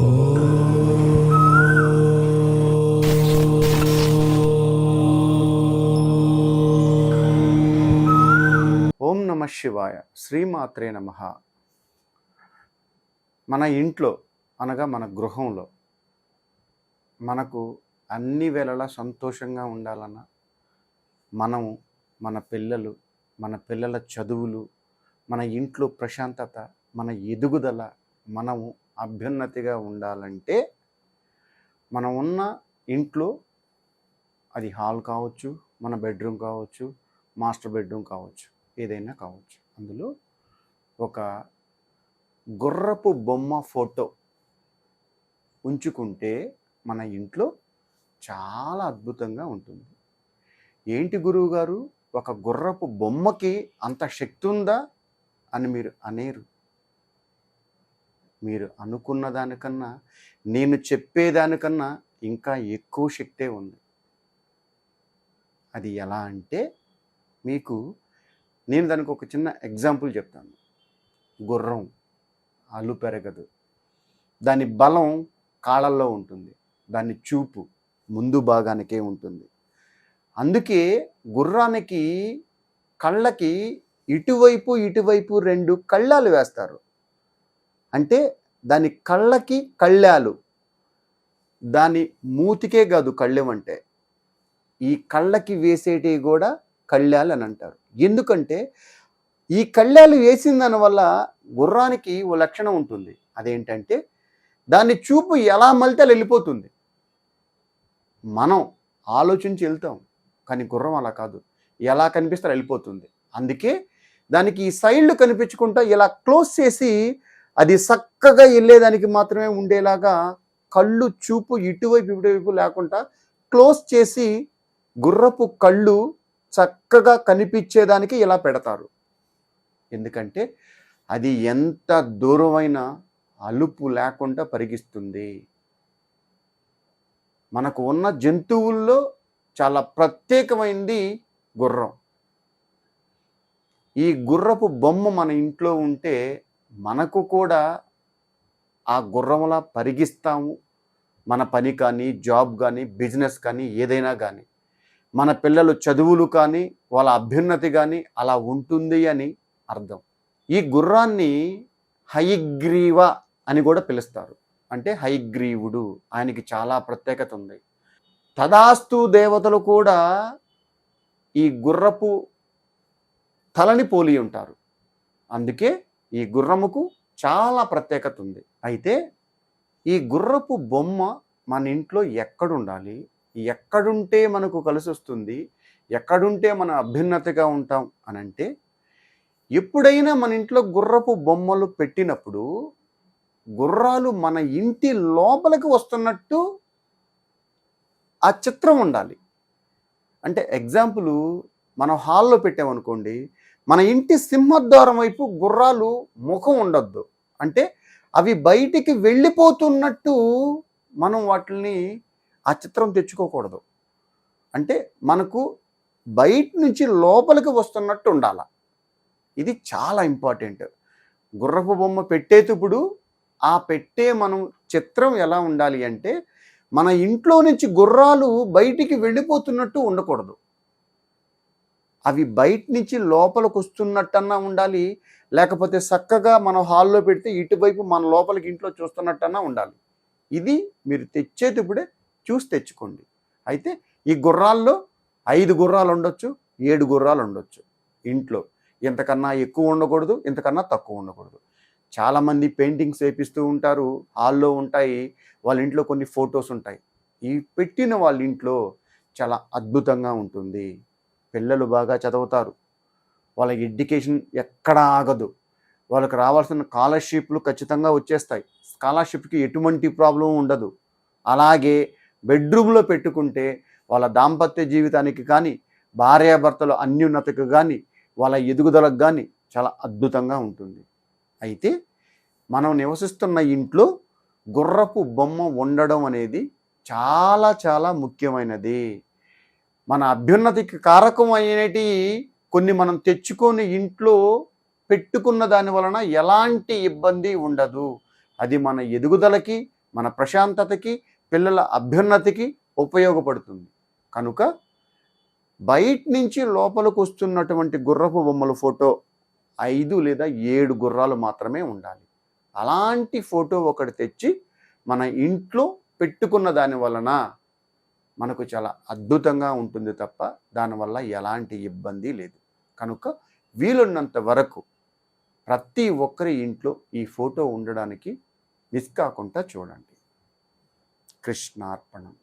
ఓం నమ శివాయ. శ్రీమాత్రే నమ. మన ఇంట్లో అనగా మన గృహంలో మనకు అన్ని వేళలా సంతోషంగా ఉండాలన్నా మనము మన పిల్లలు మన పిల్లల చదువులు మన ఇంట్లో ప్రశాంతత మన ఎదుగుదల మనము అభ్యున్నతిగా ఉండాలంటే మనం ఉన్న ఇంట్లో అది హాల్ కావచ్చు మన బెడ్రూమ్ కావచ్చు మాస్టర్ బెడ్రూమ్ కావచ్చు ఏదైనా కావచ్చు. అందులో ఒక గుర్రపు బొమ్మ ఫోటో ఉంచుకుంటే మన ఇంట్లో చాలా అద్భుతంగా ఉంటుంది. ఏంటి గురువు గారు ఒక గుర్రపు బొమ్మకి అంత శక్తి ఉందా అని మీరు అనేరు. మీరు అనుకున్న దానికన్నా నేను చెప్పేదానికన్నా ఇంకా ఎక్కువ శక్తే ఉంది. అది ఎలా అంటే మీకు నేను దానికి ఒక చిన్న ఎగ్జాంపుల్ చెప్తాను. గుర్రం అల్లు పెరగదు. దాని బలం కాళ్ళల్లో ఉంటుంది. దాని చూపు ముందు భాగానికే ఉంటుంది. అందుకే గుర్రానికి కళ్ళకి ఇటువైపు ఇటువైపు రెండు కళ్ళాలు వేస్తారు. అంటే దాని కళ్ళకి కళ్ళాలు. దాని మూతికే కాదు కళ్ళెం అంటే. ఈ కళ్ళకి వేసేటివి కూడా కళ్ళాలు అని అంటారు. ఎందుకంటే ఈ కళ్ళాలు వేసిన దానివల్ల గుర్రానికి ఓ లక్షణం ఉంటుంది. అదేంటంటే దాని చూపు ఎలా మలితే అలా వెళ్ళిపోతుంది. మనం ఆలోచించి వెళ్తాం. కానీ గుర్రం అలా కాదు. ఎలా కనిపిస్తే వెళ్ళిపోతుంది. అందుకే దానికి ఈ సైడ్లు కనిపించుకుంటా ఇలా క్లోజ్ చేసి అది చక్కగా వెళ్ళేదానికి మాత్రమే ఉండేలాగా కళ్ళు చూపు ఇటువైపు ఇటువైపు లేకుండా క్లోజ్ చేసి గుర్రపు కళ్ళు చక్కగా కనిపించేదానికి ఇలా పెడతారు. ఎందుకంటే అది ఎంత దూరమైన అలుపు లేకుండా పరిగిస్తుంది. మనకు ఉన్న జంతువుల్లో చాలా ప్రత్యేకమైనది గుర్రం. ఈ గుర్రపు బొమ్మ మన ఇంట్లో ఉంటే మనకు కూడా ఆ గుర్రంలా పరిగిస్తాము. మన పని కానీ జాబ్ కానీ బిజినెస్ కానీ ఏదైనా కానీ. మన పిల్లలు చదువులు కానీ వాళ్ళ అభ్యున్నతి కానీ అలా ఉంటుంది అని అర్థం. ఈ గుర్రాన్ని హైగ్రీవ అని కూడా పిలుస్తారు. అంటే హైగ్రీవుడు. ఆయనకి చాలా ప్రత్యేకత ఉంది. తదాస్తు దేవతలు కూడా ఈ గుర్రపు తలని పోలి ఉంటారు. అందుకే ఈ గుర్రముకు చాలా ప్రత్యేకత ఉంది. అయితే ఈ గుర్రపు బొమ్మ మన ఇంట్లో ఎక్కడుండాలి? ఎక్కడుంటే మనకు కలిసి వస్తుంది ఎక్కడుంటే మనం అభ్యున్నతగా ఉంటాం అని అంటే ఎప్పుడైనా మన ఇంట్లో గుర్రపు బొమ్మలు పెట్టినప్పుడు గుర్రాలు మన ఇంటి లోపలికి వస్తున్నట్టు ఆ చిత్రం ఉండాలి. అంటే ఎగ్జాంపుల్ మనం హాల్లో పెట్టామనుకోండి మన ఇంటి సింహద్వారం వైపు గుర్రాలు ముఖం ఉండొద్దు. అంటే అవి బయటికి వెళ్ళిపోతున్నట్టు మనం వాటిని ఆ చిత్రం తెచ్చుకోకూడదు. అంటే మనకు బయట నుంచి లోపలికి వస్తున్నట్టు ఉండాల. ఇది చాలా ఇంపార్టెంట్. గుర్రపు బొమ్మ పెట్టేటప్పుడు ఆ పెట్టే మనం చిత్రం ఎలా ఉండాలి అంటే మన ఇంట్లో నుంచి గుర్రాలు బయటికి వెళ్ళిపోతున్నట్టు ఉండకూడదు. అవి బయట నుంచి లోపలికి వస్తున్నట్టన్నా ఉండాలి లేకపోతే చక్కగా మనం హాల్లో పెడితే ఇటువైపు మన లోపలికి ఇంట్లో చూస్తున్నట్టన్నా ఉండాలి. ఇది మీరు తెచ్చేటప్పుడే చూసి తెచ్చుకోండి. అయితే ఈ గుర్రాల్లో ఐదు గుర్రాలు ఉండొచ్చు ఏడు గుర్రాలు ఉండొచ్చు ఇంట్లో. ఇంతకన్నా ఎక్కువ ఉండకూడదు ఇంతకన్నా తక్కువ ఉండకూడదు. చాలామంది పెయింటింగ్స్ వేపిస్తూ ఉంటారు హాల్లో ఉంటాయి వాళ్ళ ఇంట్లో కొన్ని ఫొటోస్ ఉంటాయి. ఈ పెట్టిన వాళ్ళ ఇంట్లో చాలా అద్భుతంగా ఉంటుంది. పిల్లలు బాగా చదువుతారు. వాళ్ళ ఎడ్యుకేషన్ ఎక్కడ ఆగదు. వాళ్ళకి రావాల్సిన స్కాలర్షిప్లు ఖచ్చితంగా వచ్చేస్తాయి. స్కాలర్షిప్కి ఎటువంటి ప్రాబ్లం ఉండదు. అలాగే బెడ్రూమ్లో పెట్టుకుంటే వాళ్ళ దాంపత్య జీవితానికి కానీ భార్యాభర్తల అన్యున్నతకు కానీ వాళ్ళ ఎదుగుదలకు కానీ చాలా అద్భుతంగా ఉంటుంది. అయితే మనం నివసిస్తున్న ఇంట్లో గుర్రపు బొమ్మ ఉండడం అనేది చాలా చాలా ముఖ్యమైనది. మన అభ్యున్నతికి కారకం కొన్ని మనం తెచ్చుకొని ఇంట్లో పెట్టుకున్న దాని వలన ఎలాంటి ఇబ్బంది ఉండదు. అది మన ఎదుగుదలకి మన ప్రశాంతతకి పిల్లల అభ్యున్నతికి ఉపయోగపడుతుంది. కనుక బయట నుంచి లోపలికి వస్తున్నటువంటి గుర్రపు బొమ్మల ఫోటో ఐదు లేదా ఏడు గుర్రాలు మాత్రమే ఉండాలి. అలాంటి ఫోటో ఒకటి తెచ్చి మన ఇంట్లో పెట్టుకున్న దాని వలన మనకు చాలా అద్భుతంగా ఉంటుంది తప్ప దానివల్ల ఎలాంటి ఇబ్బంది లేదు. కనుక వీలున్నంత వరకు ప్రతి ఒక్కరి ఇంట్లో ఈ ఫోటో ఉండడానికి మిస్ కాకుండా చూడండి. కృష్ణార్పణం.